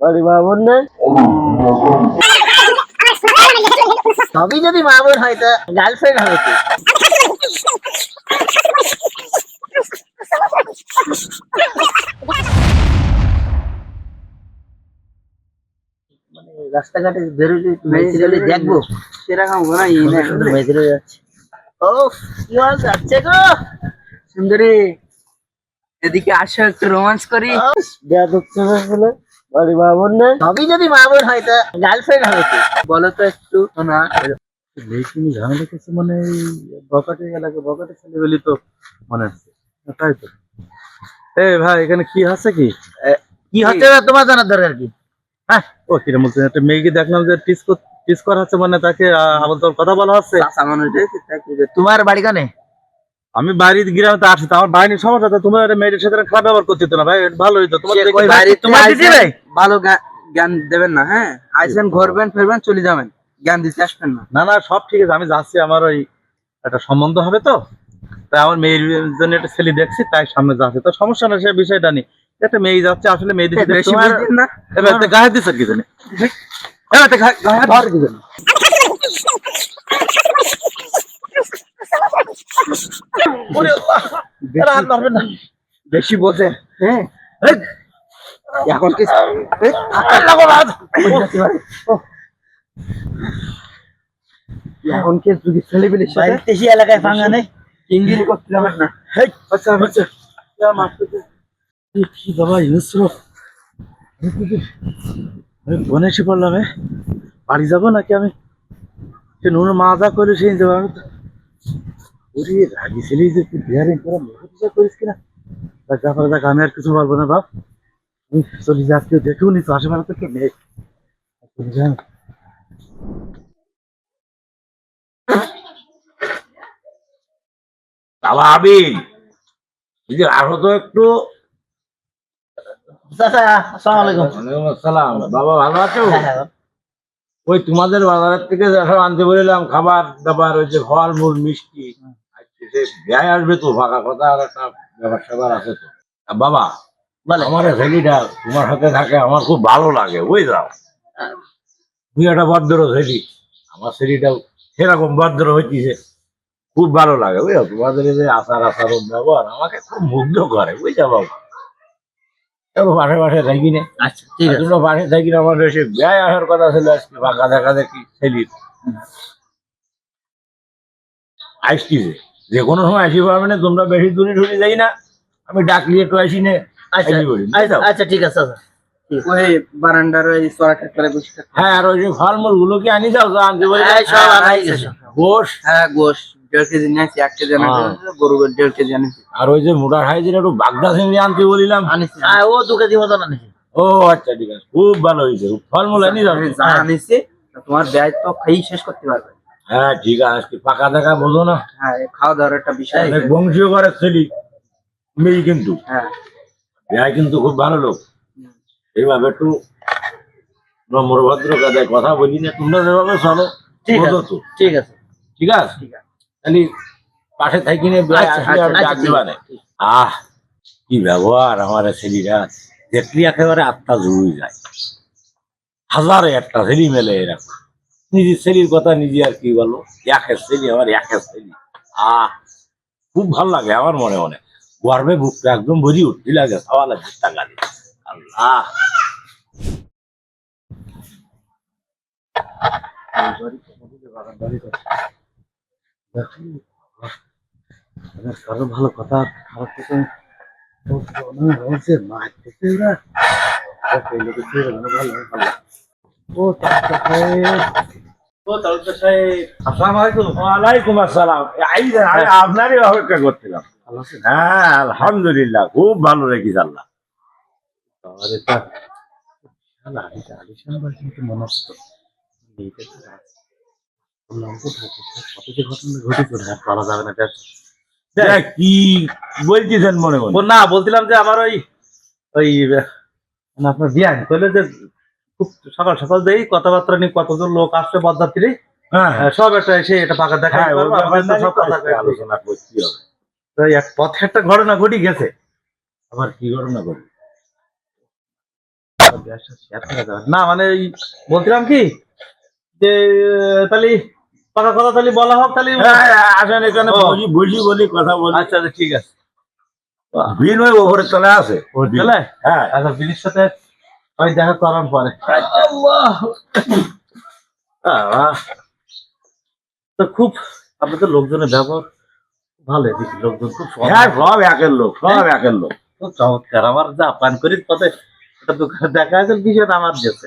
বাড়ি মা বোন সবই যদি মা হয় তা গার্লফ্রেন্ড হবে মানে রাস্তাঘাটে বেরোলে মেয়েছেলে দেখব। সেরকম না মেয়েছেলে যাচ্ছে। ও কি হাল যাচ্ছে গো। সুন্দরী। এদিকে আসো একটু রোমান্স করি। বাড়ি মা বোন নেই সবই যদি মা বোন হয় তা গার্লফ্রেন্ড হবে বলো তো একটু না লেখিনি ঝামেলা কিছু মানে বকাটে এলাকা বকাটে ছেলে বলি তো মনে হচ্ছে তাই তো। এই ভাই এখানে কি আছে কি? কি হচ্ছে তোমার জানার দরকার কি? হ্যাঁ? ও কিরম বলছেন একটা মেয়েকে দেখলাম যে টিস টিস করা হচ্ছে মানে তাকে আবার তোর কথা বলা হচ্ছে। তোমার বাড়ি কানে? আমি বাড়ির গ্রামে তো আসছি তো আমার বাহিনীর সমস্যা তো তোমার মেয়েদের সাথে খারাপ ব্যবহার করতে হতো না ভাই ভালো হইতো। তোমার? ভালো জ্ঞান দেবেন না হ্যাঁ? আইসেন ঘুরবেন ফিরবেন চলে যাবেন জ্ঞান দিতে আসবেন না। না না সব ঠিক আছে আমি যাচ্ছি আমার ওই একটা সম্বন্ধ হবে তো। তাই আমার মেয়ের জন্য একটা ছেলে দেখছি তাই সামনে যাচ্ছে। তো সমস্যা না সে বিষয়টা নেই। একটা মেয়ে যাচ্ছে আসলে না। এবার গায়ে দিচ্ছে কি জানি। গায়ে- ধর কি জানি ওরে আল্লাহ, এরা হাত মারবেন না। বেশি বোঝে হ্যাঁ এখন কি। এখন যদি সাথে বাড়িতে এলাকায় ফাঙ্গা নেই আচ্ছা, আচ্ছা। ইয়া কি। বাড়ি যাব নাকি আমি সে নুন মাজা করে সেই যাব ওরে রাগি ছেলে যে তুই বিহারিং করে করিস কিনা? দেখ আমি আর কিছু বলব না বাপ। আমি চলে যা কেউ দেখেও নি তো আশেপাশে তো কেউ নেই চলে যা। বাবা আবির যদি তো একটু বাবা ভালো আছো? হ্যাঁ, হ্যাঁ। ওই তোমাদের বাজারের থেকে আনতে বললাম খাবার দাবার ওই যে ফল মূল মিষ্টি। ব্যয় আসবে তো ফাঁকা কথা আর একটা ব্যাপার আছে তো। বাবা আমার এই তোমার সাথে থাকে আমার খুব ভালো লাগে বুঝলাম তুমি একটা ভদ্র ছেলে আমার ছেলেটাও সেরকম ভদ্র হইতেছে খুব ভালো লাগে বুঝলো তোমাদের যে আচার আচরণ ব্যবহার আমাকে খুব মুগ্ধ করে বুঝছ বাবা। চলো পাশে পাশে থাকি না। আচ্ছা ঠিক আছে। তোমরা পাশে থাকি না আমার এসে ব্যয় আসার কথা ছিল আজকে ফাঁকা দেখা দেখি ছেলির আসতিছে যে কোনো সময় আসি পারবে না তোমরা বেশি দূরে ঢুকে যাই না। আমি ডাকলি একটু আসি না আচ্ছা আচ্ছা? আচ্ছা ঠিক আছে ওই বারান্দার ওই চড়াটা করে বসে হ্যাঁ আর ওই যে ফলমূলগুলো কি আনি যাও আনতে সব আনাই হ্যাঁ গোশ। দেড় কেজি নিয়েছি এক কেজি আনা। গরু দেড় কেজি আনিছি। আর ওই যে মোটা সাইজের একটু বাগদা চিংড়ি আনতে বলিলাম। আনিছি হ্যাঁ, ও দু কেজি মতন আনিছি। ও আচ্ছা ঠিক আছে। খুব ভালো হয়েছে ফলমূল আনি যাও। আমি যা আনিছি তোমার ব্যয় তো খাই শেষ করতে পারবে। হ্যাঁ ঠিক আছে পাকা দেখা বোঝো না। হ্যাঁ খাওয়া দাওয়ার একটা বিষয় বংশীয় করে ছেলি মেয়ে কিন্তু। হ্যাঁ। কিন্তু খুব ভালো লোক। এইভাবে একটু নম্র ভদ্র কাদায় কথা বলি না তোমরা যেভাবে চলো ঠিক বোঝো আছে তো। ঠিক আছে। ঠিক আছে? খালি পাশে থাকি না আচ্ছা, আচ্ছা, ডাক আচ্ছা, না। আহ কি ব্যবহার আমার ছেলেরা দেখলি একেবারে আত্মা জুড়ে যায়। হাজারে একটা ছেলে মেলে এরকম। নিজের ছেলের কথা নিজে আর কি বলো? একের ছেলে, আমার একের ছেলে। আহ, খুব ভালো লাগে আমার মনে মনে। গর্বে বুকটা একদম ভরি উঠতে লাগে খাওয়া লাগে টাকা দিয়ে আল্লাহ। ভালো কথা খারাপ ওয়ালাইকুম আসসালাম। এই যে আমি আপনারই অপেক্ষা করছিলাম। হ্যাঁ আলহামদুলিল্লাহ খুব ভালো রেখেছি আল্লাহ। আর এটা শালা এটা আলিশান বাড়ি কিন্তু মনে হচ্ছে তো এইটা তো আছে বললাম তো থাকে কত যে ঘটনা ঘটেছে আর করা যাবে না এটা দেখ, কি বলতেছেন মনে মনে। না বলছিলাম যে আমার ওই ওই আপনার বিয়ান কইলে যে খুব সকাল সকাল দেই কথাবার্তা নিয়ে কতজন লোক আসছে বরযাত্রী হ্যাঁ। আহ, সব একটা এসে এটা পাকা দেখা হ্যাঁ, আলোচনা হবে। এক পথে একটা ঘটনা ঘটে গেছে। আবার কি ঘটনা যাবে না মানে বলছিলাম কি যে তাহলে কথা কথা তাহলে বলা হোক তাহলে হ্যাঁ, আসেন এখানে বসি বলি কথা বলি। আচ্ছা আচ্ছা ঠিক আছে। বিনয় তলে আছে তাহলে হ্যাঁ। আচ্ছা বিলির সাথে ওই দেখা করার পরে। তো খুব আপনি তো লোকজনের ব্যবহার ভালো দেখি লোকজন খুব। হ্যাঁ সব একের লোক সব একের লোক। খুব চমৎকার। আমার যা পান করি পথে দেখা যাচ্ছে বিষয়টা আমার গেছে।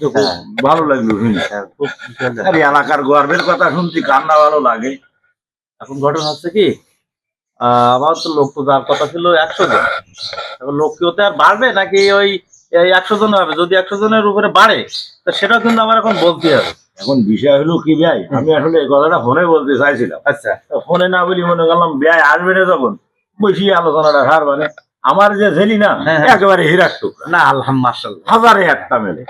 তো হ্যাঁ, ভালো লাগল শুনি। হ্যাঁ, এলাকার গর্বের কথা শুনছি কান্না ভালো লাগে। এখন ঘটনা হচ্ছে কি আহ, আমার তো লোক তো যার কথা ছিল একশো জন। এখন লোক কি ওতে আর বাড়বে নাকি ওই এই একশো জন হবে। যদি একশো জনের উপরে বাড়ে তো সেটাও কিন্তু আমার এখন বলতে হবে। এখন বিষয় হলো কি ভাই? আমি আসলে এই কথাটা ফোনে বলতে চাইছিলাম। আচ্ছা। ফোনে না বলি মনে করলাম ব্যয় আসবে না তখন বসি আলোচনাটা হার মানে। আমার যে ছেলি না হ্যাঁ, হ্যাঁ। একেবারে হিরার টুকরা। না আলহাম মার্শাল্লাহ হাজারে একটা মেলে।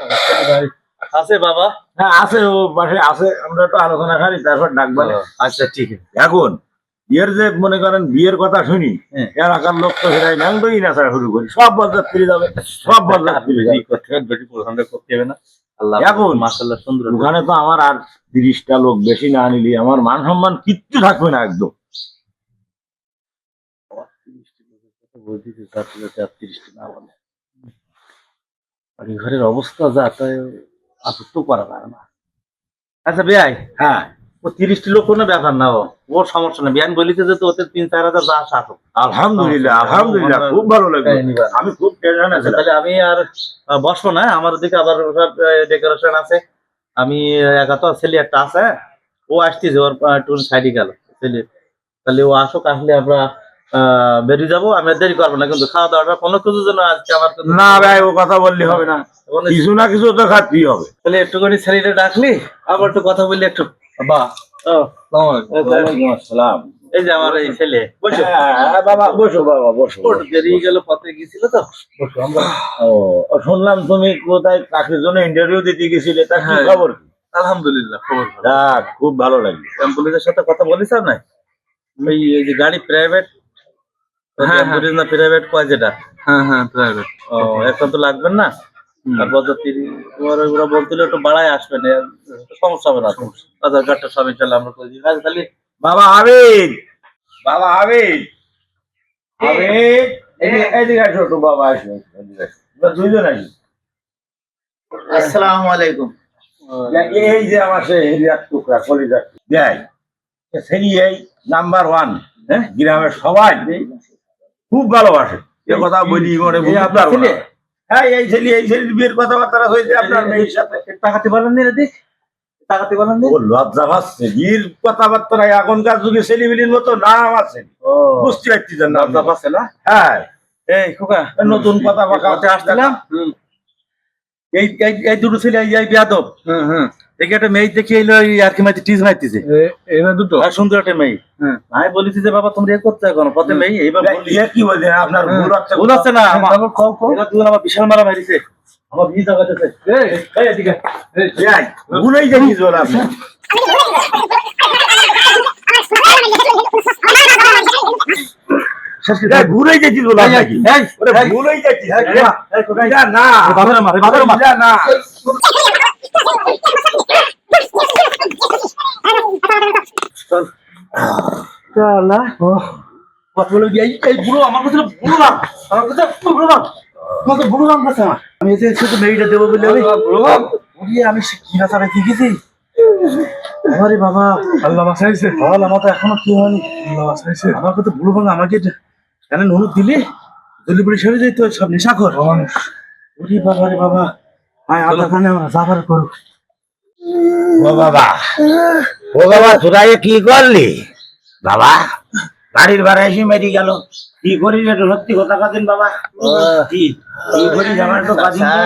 আছে বাবা। হ্যাঁ আছে ও পাশে আছে। আমরা একটু আলোচনা করি তারপর ডাকবানে আচ্ছা ঠিক আছে। এখন এর যে মনে করেন বিয়ের কথা শুনি হ্যাঁ। এলাকার লোক তো সেটাই ন্যাংডই না ছাড়া শুরু করি সব বরযাত ফিরে যাবে। সব বরযাত ফিরে যাবে না। আল্লাহ এখন? মার্শাল্লাহ সুন্দর ওখানে তো আমার আর তিরিশটা লোক বেশি না নিলি আমার মান সম্মান কিচ্ছু থাকবে না একদম। ঘরের অবস্থা যা তাই আপত্ত করা যায় না। আচ্ছা বেআই হ্যাঁ। ও তিরিশটি লোক কোনো ব্যাপার না ও। ওর সমস্যা নেই। বিয়ান বলিতে যে তো ওতে তিন চার হাজার যা আসা আসুক। আলহামদুলিল্লাহ আলহামদুলিল্লাহ খুব ভালো তাই নিবা। আমি খুব টেনশনে আচ্ছা, ছিলাম তাহলে আমি আর বসবো না। আমার ওদিকে আবার ডেকোরেশন আছে। আমি একা তো ছেলে একটা আছে। হ্যাঁ? ও আসতেছে ওর একটু সাইডে গেল ছেলে। তাহলে ও আসুক আসলে আমরা আহ, বেরিয়ে যাব। আমি দেরি করব না কিন্তু খাওয়া দাওয়াটা কোনো কিছু যেন আজকে আমার না ভাই ও কথা বললে হবে না। কিছু না কিছু তো খাতেই হবে। তাহলে একটুখানি ছেলেটা ডাকলি আবার একটু কথা বললি একটু। বা আসসালাম এই যে আমার এই ছেলে বসো। হ্যাঁ, বাবা বসো। বাবা বসো দেরি গেল পথে গেছিল তো। বসো আমরা ও শুনলাম তুমি কোথায় চাকরির জন্য ইন্টারভিউ দিতে গেছিলে তা কি হ্যাঁ। খবর? আলহামদুলিল্লাহ খবর ভালো। যাক, খুব ভালো লাগল। অ্যাম্বুলেন্সের সাথে কথা বলিস না ওই এই যে গাড়ি প্রাইভেট হ্যাঁ। অ্যাম্বুলেন্স না প্রাইভেট কয় যেটা? হ্যাঁ হ্যাঁ প্রাইভেট ও এখন তো লাগবেন না? বলতে তোমার ওরা বলছিল একটু বাড়ায় আসবেন এ, সমস্যা হবে না আধার কার্ডটা সব চলে আমরা করে দিই। তাহলে বাবা আবিদ বাবা আবিদ আবিদ এদিকে- এদিকে আসো একটু বাবা আসো এদিকে আসো। তোমরা দুইজন আসি আসসালামু আলাইকুম। এই যে আমার সে হেরিয়ার টুকরা কলিজার দেয় সেই এই নাম্বার ওয়ান হ্যাঁ? গ্রামের সবাই খুব ভালোবাসে। এ কথা বলি মনে বুঝতে আপনার না। হ্যাঁ এই ছেলে এই ছেলের বিয়ের কথাবার্তা হয়েছে আপনার মেয়ের সাথে। টাকাতে পারেন নি লজ্জা পাচ্ছে। বিয়ের কথাবার্তা এখনকার যুগে ছেলেমিলির মতো নাম আছে। বুঝতে পারতেছেন না লজ্জা পাচ্ছে না? হ্যাঁ। এই খোকা নতুন কথা বাঁকা কথা আসছিলাম এই এই- দুটো ছেলে এই এই বিয়াদব। হুম হুম। দেখে একটা মেয়ে দেখে এলো আর কি মাইতে টিজ মাইতেছে এরা দুটো আর সুন্দর একটা মেয়ে হ্যাঁ। আমি বলেছি যে বাবা তোমরা করতে এখন পথে মেয়ে এইবার ইয়ে কি বলছেন আপনার ভুল হচ্ছে ভুল হচ্ছে না আমার এরা দুজন আমার বিশাল মারা মারিছে আমার ভিজা বাজেছে এই এদিকে যাই, ভুলেই যাই কিছু আপনি। এই এই, ভুলেই যাচ্ছিস। এই, এই, এই, কোথায়? যা না। মার। না। শালা কথা বলে এই এই বুড়ো আমার কাছে বুড়ো নাম আমার কাছে বুড়ো কাছে বুড়ো নাম কাছে আমি এসে শুধু মেয়েটা দেবো বলে আমি বুড়ো আমি কি না তারা কি গেছি আরে বাবা আল্লাহ বাসাইছে বল আমার তো এখনও কি হয়নি আল্লাহ বাসাইছে আমার কথা বুড়ো ভাঙা আমাকে কেন নুনুক দিলি দলি বুড়ি সরে যাইতো সব নেশাখর ওরে বাবা রে বাবা আয় আধা কানে আমরা যাবার করুক বাবা ও বাবা তোরা কি করলি? বাবা বাড়ির ভাড়া এসে মেরি গেল। কি করিস একটু সত্যি কথা কাদিন বাবা? কি? কি করিস? আমার একটু কাদিন তো।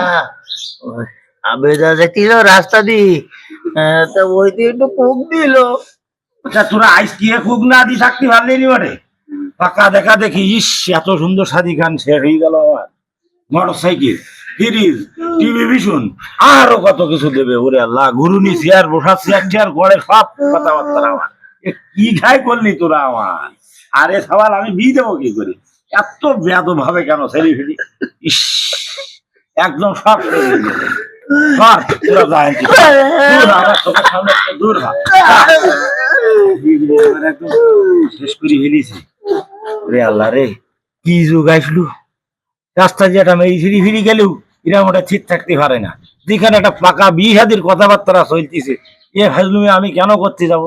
আবেদা দেখছিল রাস্তা দি তা ওই দিয়ে একটু কোক দিল। আচ্ছা তোরা আইস কি খুব না দি থাকতে পারলি নি বারে পাকা দেখা দেখি ইস এত সুন্দর শাদি খান শেষ হয়ে গেল আমার। মোটর সাইকেল ফ্রিজ টিভি আরও কত কিছু দেবে ওরে আল্লাহ। গুরুনি চেয়ার বসার চেয়ার চেয়ার গড়ে সব কথাবার্তা আমার। কি খাই করলি তোরা আমার? আরে সবাল আমি বিয়ে দেবো কি করি? এত ব্যাদ ভাবে কেন ছেলে ফেলি? একদম সব সর, কি যুগ আসলু? রাস্তা যে একটা মেয়ে ফিরি ফিরি গেলেও এরকম ওটা ঠিক থাকতে পারে না। যেখানে একটা পাকা বিহাদির কথাবার্তা চলতেছে এ ফাজলুমি আমি কেন করতে যাব?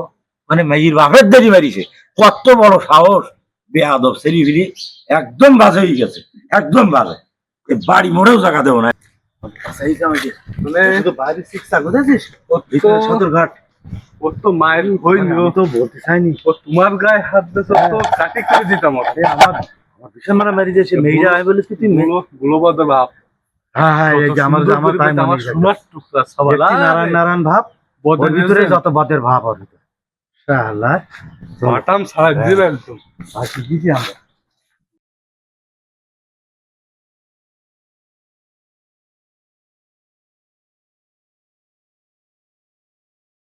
মানে মেজির বাপের দেরি বাড়িছে। কত বড় সাহস বেয়াদব সেরি ফিরি একদম বাজে হয়ে গেছে একদম বাজে। এ বাড়ি মোড়েও জায়গা দেবো না। মানে শুধু বাইরে শিক্ষা কোথাছিস ভিতরে সদরঘাট। ওর তো মায়ের হইনি আমি তো বলতে চাইনি। ও তোমার গায়ে হাত দিয়েছ তো কাটি করে দিতাম আমার আমার ভীষণ মারা মারি দিয়েছে মেয়েরা আয় বলে তুই গুলো গুলোবাদ ভাব হ্যাঁ হ্যাঁ এই যে আমার আমার তাই মনে। সোনার টুকরা দেখছি নারায়ণ নারায়ণ ভাব ওর ভিতরে যত বদের ভাব ওর ভিতরে। শালা বাটাম ছাড়া দিবে একদম বাকি দিছি আমরা?